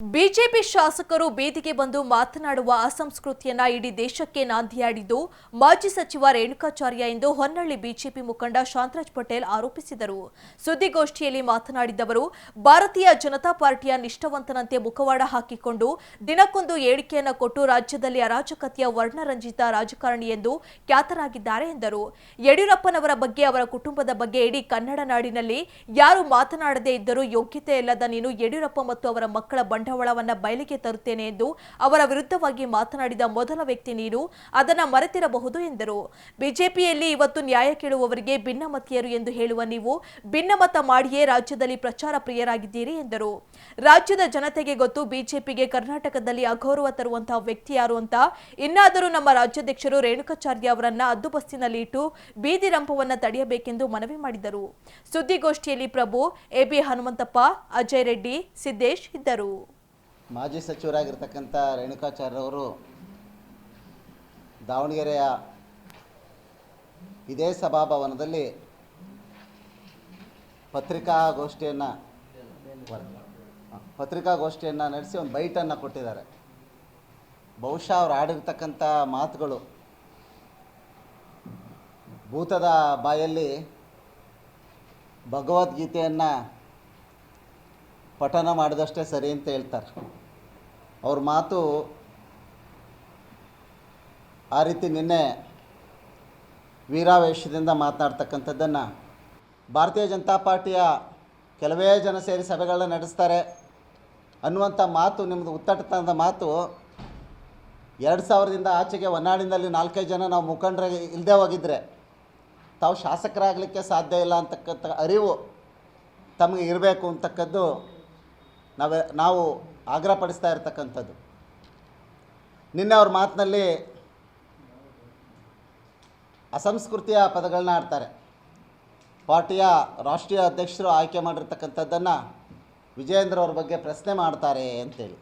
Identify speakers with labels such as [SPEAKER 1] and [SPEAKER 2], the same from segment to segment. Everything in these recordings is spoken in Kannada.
[SPEAKER 1] ಬಿಜೆಪಿ ಶಾಸಕರು ಬೀದಿಗೆ ಬಂದು ಮಾತನಾಡುವ ಅಸಂಸ್ಕೃತಿಯನ್ನ ಇಡೀ ದೇಶಕ್ಕೆ ನಾಂದಿಯಾಡಿದ್ದು ಮಾಜಿ ಸಚಿವ ರೇಣುಕಾಚಾರ್ಯ ಎಂದು ಹೊನ್ನಳ್ಳಿ ಬಿಜೆಪಿ ಮುಖಂಡ ಶಾಂತರಾಜ್ ಪಟೇಲ್ ಆರೋಪಿಸಿದರು. ಸುದ್ದಿಗೋಷ್ಠಿಯಲ್ಲಿ ಮಾತನಾಡಿದ ಅವರು ಭಾರತೀಯ ಜನತಾ ಪಾರ್ಟಿಯ ನಿಷ್ಠವಂತನಂತೆ ಮುಖವಾಡ ಹಾಕಿಕೊಂಡು ದಿನಕ್ಕೊಂದು ಹೇಳಿಕೆಯನ್ನು ಕೊಟ್ಟು ರಾಜ್ಯದಲ್ಲಿ ಅರಾಜಕತೆಯ ವರ್ಣರಂಜಿತ ರಾಜಕಾರಣಿ ಎಂದು ಖ್ಯಾತರಾಗಿದ್ದಾರೆ ಎಂದರು. ಯಡಿಯೂರಪ್ಪನವರ ಬಗ್ಗೆ, ಅವರ ಕುಟುಂಬದ ಬಗ್ಗೆ ಇಡೀ ಕನ್ನಡ ನಾಡಿನಲ್ಲಿ ಯಾರು ಮಾತನಾಡದೇ ಇದ್ದರೂ ಯೋಗ್ಯತೆ ಇಲ್ಲದ ನೀನು ಯಡಿಯೂರಪ್ಪ ಮತ್ತು ಅವರ ಮಕ್ಕಳ ಬಂಡವಾಳವನ್ನ ಬಯಲಿಗೆ ತರುತ್ತೇನೆ ಎಂದು ಅವರ ವಿರುದ್ಧವಾಗಿ ಮಾತನಾಡಿದ ಮೊದಲ ವ್ಯಕ್ತಿ ನೀನು, ಅದನ್ನ ಮರೆತಿರಬಹುದು ಎಂದರು. ಬಿಜೆಪಿಯಲ್ಲಿ ಇವತ್ತು ನ್ಯಾಯ ಕೇಳುವವರಿಗೆ ಭಿನ್ನಮತೀಯರು ಎಂದು ಹೇಳುವ ನೀವು, ಭಿನ್ನಮತ ಮಾಡಿಯೇ ರಾಜ್ಯದಲ್ಲಿ ಪ್ರಚಾರ ಪ್ರಿಯರಾಗಿದ್ದೀರಿ ಎಂದರು. ರಾಜ್ಯದ ಜನತೆಗೆ ಗೊತ್ತು, ಬಿಜೆಪಿಗೆ ಕರ್ನಾಟಕದಲ್ಲಿ ಅಗೌರವ ತರುವಂತಹ ವ್ಯಕ್ತಿ ಯಾರು ಅಂತ. ಇನ್ನಾದರೂ ನಮ್ಮ ರಾಜ್ಯಾಧ್ಯಕ್ಷರು ರೇಣುಕಾಚಾರ್ಯ ಅವರನ್ನ ಹದ್ದುಬಸ್ತಿನಲ್ಲಿ ಇಟ್ಟು ಬೀದಿ ರಂಪವನ್ನ ತಡೆಯಬೇಕೆಂದು ಮನವಿ ಮಾಡಿದರು. ಸುದ್ದಿಗೋಷ್ಠಿಯಲ್ಲಿ ಪ್ರಭು ಎಬಿ ಹನುಮಂತಪ್ಪ, ಅಜಯ್ ರೆಡ್ಡಿ, ಸಿದ್ದೇಶ್ ಇದ್ದರು.
[SPEAKER 2] ಮಾಜಿ ಸಚಿವರಾಗಿರ್ತಕ್ಕಂಥ ರೇಣುಕಾಚಾರ್ಯವರು ದಾವಣಗೆರೆಯ ಇದೇ ಸಭಾಭವನದಲ್ಲಿ ಪತ್ರಿಕಾಗೋಷ್ಠಿಯನ್ನು ಪತ್ರಿಕಾಗೋಷ್ಠಿಯನ್ನು ನಡೆಸಿ ಒಂದು ಬೈಟನ್ನು ಕೊಟ್ಟಿದ್ದಾರೆ. ಬಹುಶಃ ಅವ್ರು ಆಡಿರ್ತಕ್ಕಂಥ ಮಾತುಗಳು ಭೂತದ ಬಾಯಲ್ಲಿ ಭಗವದ್ಗೀತೆಯನ್ನು ಪಠನ ಮಾಡಿದಷ್ಟೇ ಸರಿ ಅಂತ ಹೇಳ್ತಾರೆ. ಅವ್ರ ಮಾತು ಆ ರೀತಿ ನಿನ್ನೆ ವೀರಾವೇಶದಿಂದ ಮಾತನಾಡ್ತಕ್ಕಂಥದ್ದನ್ನು ಭಾರತೀಯ ಜನತಾ ಪಾರ್ಟಿಯ ಕೆಲವೇ ಜನ ಸೇರಿ ಸಭೆಗಳನ್ನ ನಡೆಸ್ತಾರೆ ಅನ್ನುವಂಥ ಮಾತು ನಿಮ್ಮದು ಉತ್ತಟತನದ ಮಾತು ಎರಡು ಸಾವಿರದಿಂದ ಆಚೆಗೆ ಹೊನ್ನಾಳಿನಲ್ಲಿ ನಾಲ್ಕೈದು ಜನ ನಾವು ಮುಖಂಡರ ಇಲ್ಲದೆ ಹೋಗಿದ್ರೆ ತಾವು ಶಾಸಕರಾಗಲಿಕ್ಕೆ ಸಾಧ್ಯ ಇಲ್ಲ ಅಂತಕ್ಕಂಥ ಅರಿವು ತಮಗೆ ಇರಬೇಕು ಅಂತಕ್ಕದ್ದು ನಾವೇ, ನಾವು ಆಗ್ರಹಪಡಿಸ್ತಾ ಇರ್ತಕ್ಕಂಥದ್ದು. ನಿನ್ನೆ ಅವ್ರ ಮಾತಿನಲ್ಲಿ ಅಸಂಸ್ಕೃತಿಯ ಪದಗಳನ್ನ ಆಡ್ತಾರೆ. ಪಾರ್ಟಿಯ ರಾಷ್ಟ್ರೀಯ ಅಧ್ಯಕ್ಷರು ಆಯ್ಕೆ ಮಾಡಿರ್ತಕ್ಕಂಥದ್ದನ್ನು ವಿಜಯೇಂದ್ರ ಅವ್ರ ಬಗ್ಗೆ ಪ್ರಶ್ನೆ ಮಾಡ್ತಾರೆ ಅಂತೇಳಿ.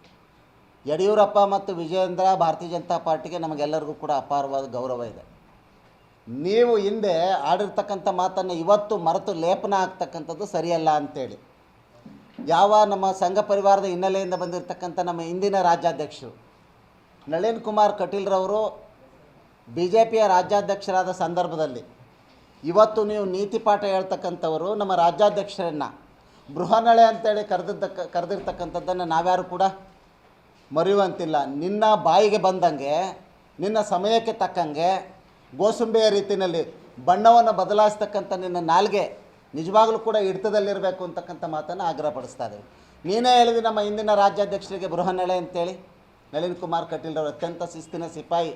[SPEAKER 2] ಯಡಿಯೂರಪ್ಪ ಮತ್ತು ವಿಜಯೇಂದ್ರ ಭಾರತೀಯ ಜನತಾ ಪಾರ್ಟಿಗೆ ನಮಗೆಲ್ಲರಿಗೂ ಕೂಡ ಅಪಾರವಾದ ಗೌರವ ಇದೆ. ನೀವು ಹಿಂದೆ ಆಡಿರ್ತಕ್ಕಂಥ ಮಾತನ್ನು ಇವತ್ತು ಮರೆತು ಲೇಪನ ಆಗ್ತಕ್ಕಂಥದ್ದು ಸರಿಯಲ್ಲ ಅಂತೇಳಿ. ಯಾವ ನಮ್ಮ ಸಂಘ ಪರಿವಾರದ ಹಿನ್ನೆಲೆಯಿಂದ ಬಂದಿರತಕ್ಕಂಥ ನಮ್ಮ ಇಂದಿನ ರಾಜ್ಯಾಧ್ಯಕ್ಷರು ನಳಿನ್ ಕುಮಾರ್ ಕಟೀಲ್ರವರು ಬಿ ಜೆ ಪಿಯ ರಾಜ್ಯಾಧ್ಯಕ್ಷರಾದ ಸಂದರ್ಭದಲ್ಲಿ ಇವತ್ತು ನೀವು ನೀತಿ ಪಾಠ ಹೇಳ್ತಕ್ಕಂಥವರು ನಮ್ಮ ರಾಜ್ಯಾಧ್ಯಕ್ಷರನ್ನು ಬೃಹನಳೆ ಅಂತೇಳಿ ಕರೆದಿದ್ದಕ್ಕ, ಕರೆದಿರ್ತಕ್ಕಂಥದ್ದನ್ನು ನಾವ್ಯಾರು ಕೂಡ ಮರೆಯುವಂತಿಲ್ಲ. ನಿನ್ನ ಬಾಯಿಗೆ ಬಂದಂಗೆ, ನಿನ್ನ ಸಮಯಕ್ಕೆ ತಕ್ಕಂಗೆ ಗೋಸುಂಬೆಯ ರೀತಿಯಲ್ಲಿ ಬಣ್ಣವನ್ನು ಬದಲಾಯಿಸ್ತಕ್ಕಂಥ ನಿನ್ನ ನಾಲ್ಗೆ ನಿಜವಾಗ್ಲೂ ಕೂಡ ಹಿಡಿತದಲ್ಲಿರಬೇಕು ಅಂತಕ್ಕಂಥ ಮಾತನ್ನು ಆಗ್ರಹಪಡಿಸ್ತಾ ಇದ್ದೀವಿ. ನೀನೇ ಹೇಳಿದಿ ನಮ್ಮ ಹಿಂದಿನ ರಾಜ್ಯಾಧ್ಯಕ್ಷರಿಗೆ ಬೃಹನ್ನಳೆ ಅಂತೇಳಿ, ನಳಿನ್ ಕುಮಾರ್ ಕಟೀಲ್ರವರು ಅತ್ಯಂತ ಶಿಸ್ತಿನ ಸಿಪಾಯಿ.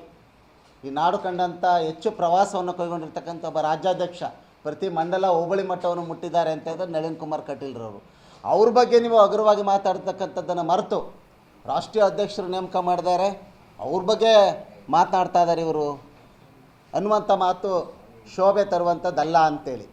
[SPEAKER 2] ಈ ನಾಡು ಕಂಡಂಥ ಹೆಚ್ಚು ಪ್ರವಾಸವನ್ನು ಕೈಗೊಂಡಿರ್ತಕ್ಕಂಥ ಒಬ್ಬ ರಾಜ್ಯಾಧ್ಯಕ್ಷ, ಪ್ರತಿ ಮಂಡಲ ಹೋಬಳಿ ಮಟ್ಟವನ್ನು ಮುಟ್ಟಿದ್ದಾರೆ ಅಂತ ಹೇಳಿದ್ರೆ ನಳಿನ್ ಕುಮಾರ್ ಕಟೀಲ್ರವರು ಅವ್ರ ಬಗ್ಗೆ ನೀವು ಅಗ್ರವಾಗಿ ಮಾತಾಡ್ತಕ್ಕಂಥದ್ದನ್ನು ಮರೆತು ರಾಷ್ಟ್ರೀಯ ಅಧ್ಯಕ್ಷರು ನೇಮಕ ಮಾಡಿದ್ದಾರೆ. ಅವ್ರ ಬಗ್ಗೆ ಮಾತನಾಡ್ತಾ ಇದ್ದಾರೆ ಇವರು. ಅನ್ನುವಂಥ ಮಾತು ಶೋಭೆ ತರುವಂಥದ್ದಲ್ಲ ಅಂತೇಳಿ.